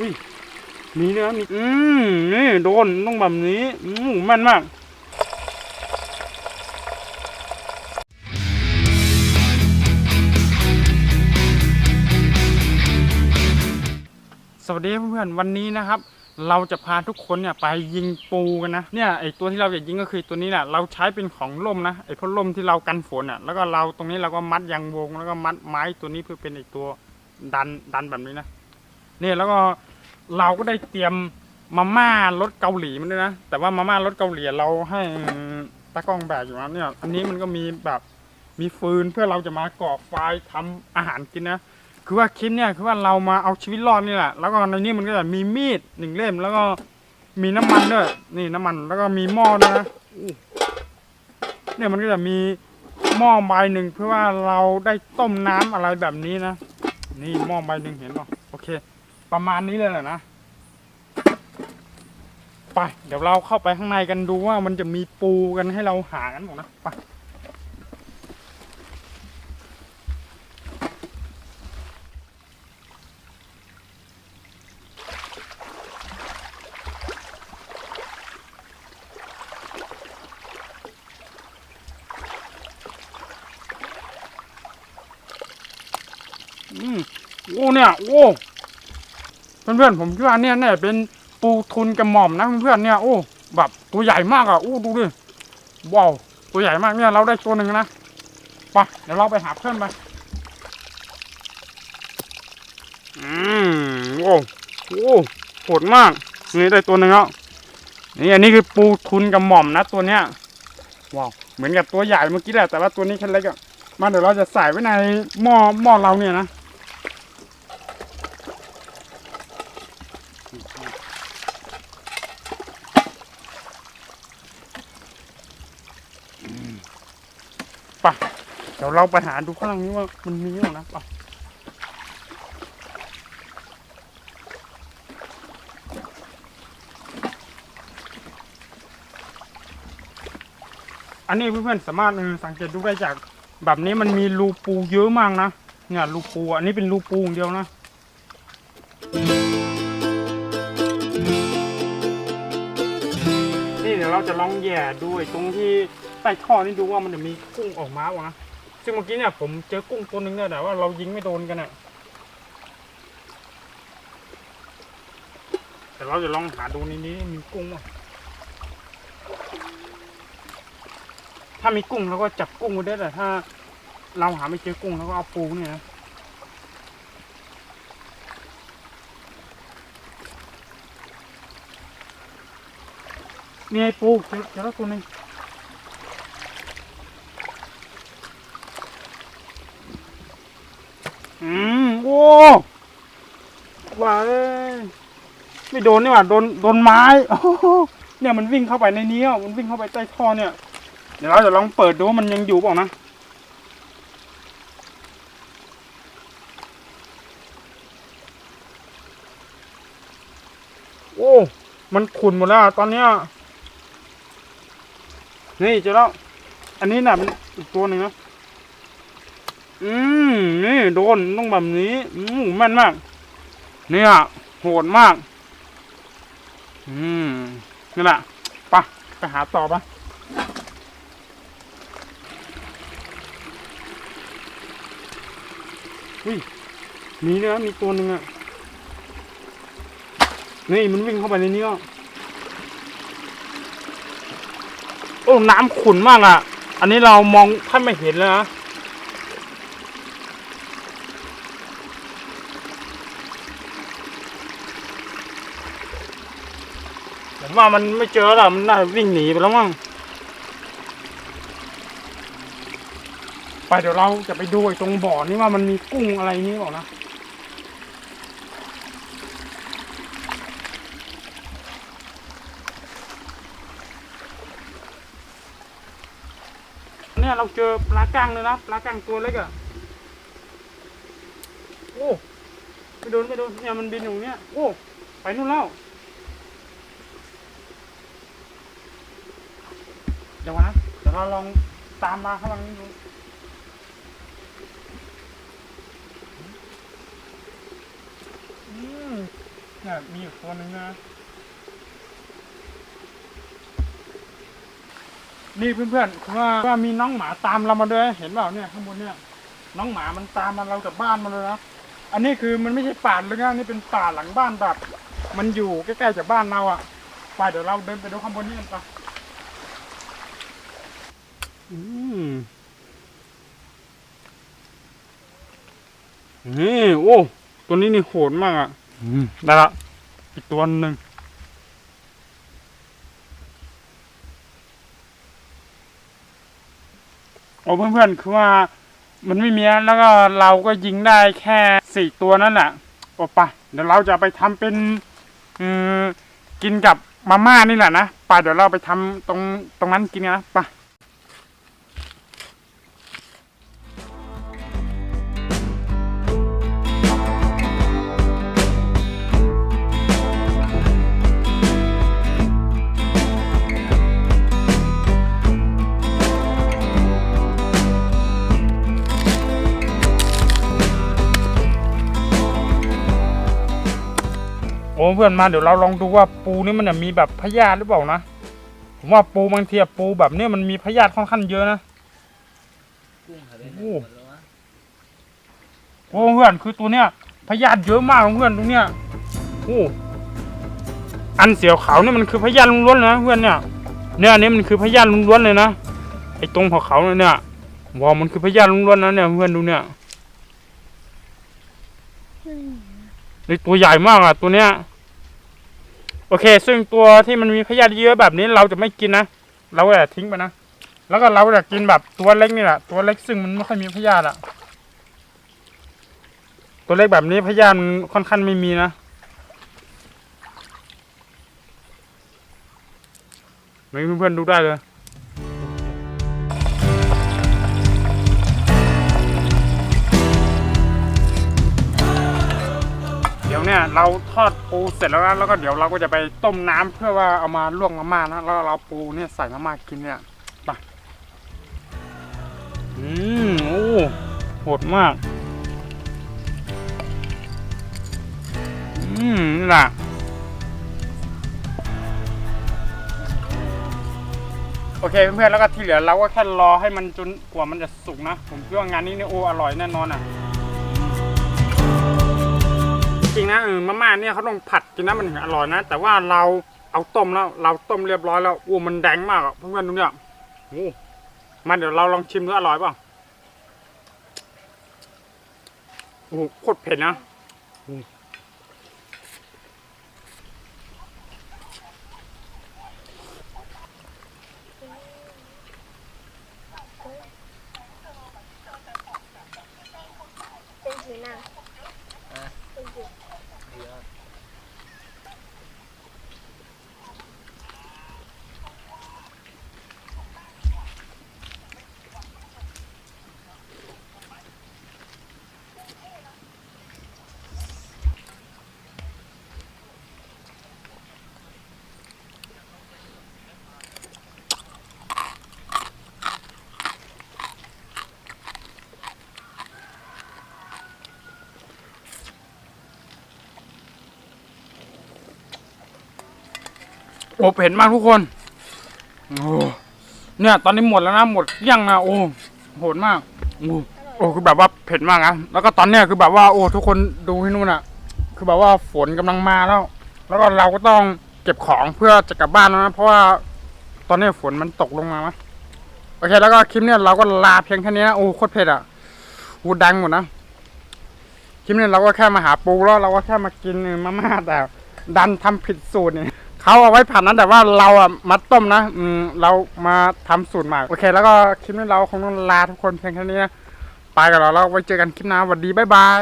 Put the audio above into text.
อุ้ยมีเนื้อมีอืมนี่โดนต้องแบบนี้อืมแม่นมากสวัสดีเพื่อนๆวันนี้นะครับ เราจะพาทุกคนเนี่ยไปยิงปูกันนะเนี่ยไอตัวที่เราจะยิงก็คือตัวนี้แหละเราใช้เป็นของล่มนะไอพัดลมที่เรากันฝนอะแล้วก็เราตรงนี้เราก็มัดยางวงแล้วก็มัดไม้ตัวนี้เพื่อเป็นไอตัวดันดันแบบนี้นะเนี่ยแล้วก็ เราก็ได้เตรียมมาม่ารสเกาหลีมันด้วยนะ แต่ว่ามาม่ารสเกาหลีเราให้ตากล้องแบกอยู่นะเนี่ย อันนี้มันก็มีแบบมีฟืนเพื่อเราจะมาก่อไฟทำอาหารกินนะ คือว่าคลิปเนี่ยคือว่าเรามาเอาชีวิตรอดนี่แหละ แล้วก็ในนี้มันก็จะมีมีดหนึ่งเล่ม แล้วก็มีน้ำมันด้วย นี่น้ำมัน แล้วก็มีหม้อนะเนี่ยมันก็จะมีหม้อใบหนึ่งเพื่อว่าเราได้ต้มน้ำอะไรแบบนี้นะ นี่หม้อใบหนึ่งเห็นป่ะโอเค ประมาณนี้เลยแหละนะ ไป เดี๋ยวเราเข้าไปข้างในกันดูว่ามันจะมีปูกันให้เราหากันหมดนะ ไปอืมโอ้เนี่ย โอ้ เพื่อนๆผมคิดว่าเนี่ยเนี่ยเป็นปูทุนกระหม่อมนะเพื่อนๆเนี่ยโอ้แบบตัวใหญ่มากอะโอ้ดูดิว้าวตัวใหญ่มากเนี่ยเราได้ตัวหนึ่งนะไปเดี๋ยวเราไปหาเพื่อนไปอืมโอ้โอ้โหดมากนี่ได้ตัวหนึ่งแล้วนี่อันนี้คือปูทุนกระหม่อมนะตัวเนี้ยว้าวเหมือนกับตัวใหญ่เมื่อกี้แหละแต่ว่าตัวนี้แค่เล็กอะมาเดี๋ยวเราจะใส่ไว้ในหม้อหม้อเราเนี่ยนะ ปะเดี๋ยวเราไปหาดูข้างล่างนี้ว่ามันมีหรือเปล่านะไปอันนี้เพื่อนๆสามารถสังเกตดูได้จาก แบบนี้มันมีรูปูเยอะมากนะเนี่ยรูปู อันนี้เป็นรูปูอย่างเดียวนะ จะลองแหย่ดูไอ้ตรงที่ใต้ท่อนี่ดูว่ามันจะมีกุ้งออกมาวะนะซึ่งเมื่อกี้เนี่ยผมเจอกุ้งตัวหนึงเนี่ยแต่ว่าเรายิงไม่โดนกันอะแต่เราจะลองหาดูในนี้มีกุ้งวะถ้ามีกุ้งเราก็จับกุ้งไว้ได้แต่ถ้า เราหาไม่เจอกุ้งเราก็เอาปูเนี่ยนะ มีไอ้ปูเจอแล้วตัวหนึงอืมโอ้ว่าเอ้ยไม่โดนนี่หว่าโดนโดนไม้เนี่ยมันวิ่งเข้าไปในนี้อะมันวิ่งเข้าไปใต้ท่อเนี่ย เดี๋ยวเราจะลองเปิดดูว่ามันยังอยู่เปล่านะโอ้ มันขุ่นหมดแล้วตอนเนี้ย นี่เจอแล้วอันนี้น่ะเป็นอีกตัวหนึ่งนะอืมนี่โดนต้องแบบนี้อืมแม่นมากเนี่ยโหดมาก อืมนี่แหละไปะไปหาต่อปะอุ้ยมีเนื้อมีตัวหนึ่งอะนี่มันวิ่งเข้าไปในนี้อะ โอ้น้ำขุ่นมากอะ อันนี้เรามองแทบไม่เห็นเลยนะผมว่ามันไม่เจอแล้วมันน่าจะวิ่งหนีไปแล้วมั้งไปเดี๋ยวเราจะไปดูไอ้ตรงบ่อนี่ว่ามันมีกุ้งอะไรนี้เปล่านะ เนี่ยเราเจอปลาก้างเลยนะปลาก้างตัวเล็กอะโอ้ไม่โดนไม่โดนเนี่ยมันบินอยู่เนี้ยโอ้ไปนู่นแล้วเดี๋ยวนะเดี๋ยวเราลองตามมาข้างหลังนี้ดูอืมเนี่ยเนี่ยมีอยู่ตัวหนึงนะ นี่เพื่อนๆคือว่าว่ามีน้องหมาตามเรามาด้วย เห็นเปล่าเนี่ยข้างบนเนี่ย น้องหมามันตามมาเราจากบ้านมาเลยนะอันนี้คือมันไม่ใช่ป่าเลยนะนี่เป็นป่าหลังบ้านแบบ มันอยู่ใกล้ๆจากบ้านเราอะไปเดี๋ยวเราเดินไปดูข้างบนนี้กันไปอืมนี่โอ้ ตัวนี้นี่โหดมากอะอืมได้ละอีกตัวหนึ่ง โอ้เพื่อนๆคือว่ามันไม่มีแล้วก็เราก็ยิงได้แค่สี่ตัวนั่นแหละโอ้ปะเดี๋ยวเราจะไปทำเป็นอืมกินกับมาม่านี่แหละนะปะเดี๋ยวเราไปทำตรงตรงนั้นกินนะปะ อ้เพื่อนมาเดี๋ยวเราลองดูว่าปูนี่มันจะมีแบบพยาธิหรือเปล่านะ ผมว่าปูบางทีอะปูแบบเนี้ยมันมีพยาธิค่อนข้างเยอะนะกุ้งหายไปไหนโอ้หมดแล้ววะโอ้เพื่อนคือตัวเนี้ยพยาธิเยอะมากเพื่อนตรงเนี้ย โอ้ อันเสียวขาวเนี่ยมันคือพยาธิล้วนๆเลยนะเพื่อนเนี่ย เนี่ยอันนี้มันคือพยาธิล้วนๆเลยนะ ไอ้ตรงของเขาๆเนี่ยว้าวมันคือพยาธิล้วนๆนะเนี่ยเพื่อนดูเนี่ยในตัวใหญ่มากอะตัวเนี้ย โอเค ซึ่งตัวที่มันมีพยาธิเยอะแบบนี้เราจะไม่กินนะ เราจะทิ้งไปนะ แล้วก็เราจะกินแบบตัวเล็กนี่แหละ ตัวเล็กซึ่งมันไม่ค่อยมีพยาธิอะตัวเล็กแบบนี้พยานมันค่อนข้างไม่มีนะไม่เพื่อนๆดูได้เลย เนี่ยเราทอดปูเสร็จแล้วนะแล้วก็เดี๋ยวเราก็จะไปต้มน้ำเพื่อว่าเอามาลวกมาม่านะแล้วเราปูเนี่ยใส่มาม่ากินเนี่ยไปอืมโอ้โหดมากอืมนี่แหละโอเคเพื่อนๆแล้วก็ที่เหลือเราก็แค่รอให้มันจนกว่ามันจะสุกนะ ผมคิดว่างานนี้เนี่ยโอ้อร่อยแน่นอนอะ ริงนะเออมาม่าเนี่ยเขาต้องผัดกินนะมันถึงอร่อยนะ แต่ว่าเราเอาต้มแล้ว เราต้มเรียบร้อยแล้วอู้มันแดงมากอะเพื่อนๆดูเนี่ยโอ้มาเดี๋ยวเราลองชิมดูอร่อยเปล่าโอ้โหโคตรเผ็ดนะ เป็นสีหน้าเป็นสี เดี๋ยว โอ้เผ็ดมากทุกคนโอ้เนี่ย ตอนนี้หมดแล้วนะหมดยังนะโอ้โหดมากโอ้โอ้คือแบบว่าเผ็ดมากนะแล้วก็ตอนเนี้ยคือแบบว่าโอ้ทุกคนดูที่นู่นอะคือแบบว่าฝนกำลังมาแล้ว แล้วก็เราก็ต้องเก็บของเพื่อจะกลับบ้านแล้วนะเพราะว่าตอนนี้ฝนมันตกลงมามะโอเค แล้วก็คลิปเนี้ยเราก็ลาเพียงแค่นี้นะโอ้โคตรเผ็ดอะโอ้ดังหมดนะคลิปเนี้ยเราก็แค่มาหาปูแล้วเราก็แค่มากินมาม่าแต่ดันทำผิดสูตรเนี่ย เขาเอาไว้ผัดนั้นแต่ว่าเราอะมาต้มนะ อืมเรามาทำสูตรใหม่โอเค แล้วก็คลิปนี้เราคงต้องลาทุกคนเพียงแค่นี้นะไปกันแล้วเราไว้เจอกันคลิปหน้าสวัสดีบ๊ายบาย